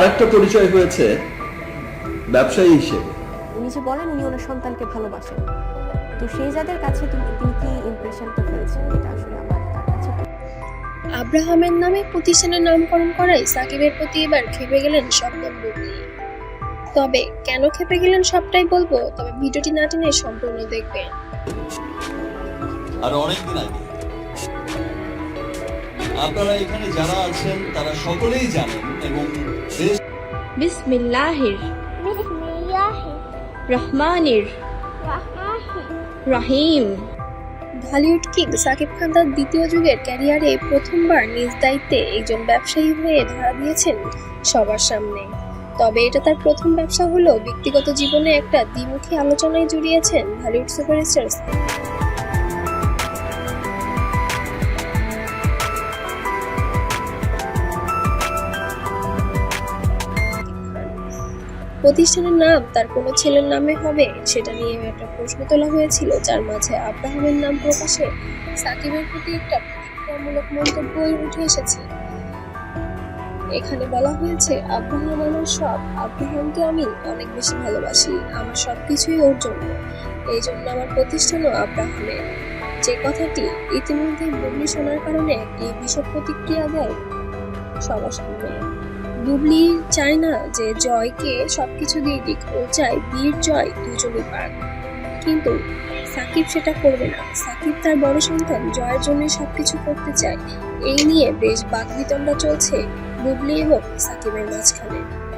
আরেকটা পরিচয় হয়েছে ব্যবসায়ী হিসেবে। উনি যে বলেন উনি ওনার সন্তানকে ভালোবাসেন। তো সেই যাদের কাছে তুমি তিনি কি ইমপ্রেশনটা ফেলছেন এটা আসলে আমার তার কাছে আব্রাহামের নামে প্রতিষ্ঠানের নামকরণ করায় সাকিবের প্রতি এবার খেপে গেলেন শবনম বুবলি তবে কেন খেপে গেলেন সবটাই বলব তবে ভিডিওটি না টেনে সম্পূর্ণ দেখবেন। আর অনেকদিন আগে আপনারা এখানে যারা আছেন তারা সকলেই জানেন এবং বিসমিল্লাহির রহমানির রহিম। ঢালিউড কিং সাকিব খান তার দ্বিতীয় যুগের ক্যারিয়ারে প্রথমবার নিজ দায়িত্বে একজন ব্যবসায়ী হয়ে ধরা দিয়েছেন সবার সামনে। তবে এটা তার প্রথম ব্যবসা হলেও ব্যক্তিগত জীবনে একটা দ্বিমুখী আলোচনায় জড়িয়েছেন ঢালিউড সুপারস্টার প্রতিষ্ঠানের নাম তার কোনো ছেলের নামে হবে সেটা নিয়ে একটা প্রশ্ন তোলা হয়েছিল, যার মাঝে আব্রাহামের নাম প্রকাশে সাকিবের প্রতি একটা প্রতিক্রিয়ামূলক মন্তব্যই উঠে এসেছে। এখানে বলা হয়েছে, আব্রাহাম আমার সব, আব্রাহামকে আমি অনেক বেশি ভালোবাসি, আমার সবকিছুই ওর জন্য। এই জন্য আমার প্রতিষ্ঠানও আব্রাহামের। যে কথাটি ইতিমধ্যে বুবলি শোনার কারণে একটি বিশদ প্রতিক্রিয়া দেয় সবার সামনে। বুবলি চায় না যে জয়কে সবকিছু দিয়ে দিক। ও চায় বীর জয় দুজনই পাক। কিন্তু সাকিব সেটা করবে না। সাকিব তার বড় সন্তান, জয়ের জন্য সবকিছু করতে চায়। এই নিয়ে বেশ বাকবিতণ্ডা চলছে বুবলি এবং সাকিবের মাঝখানে।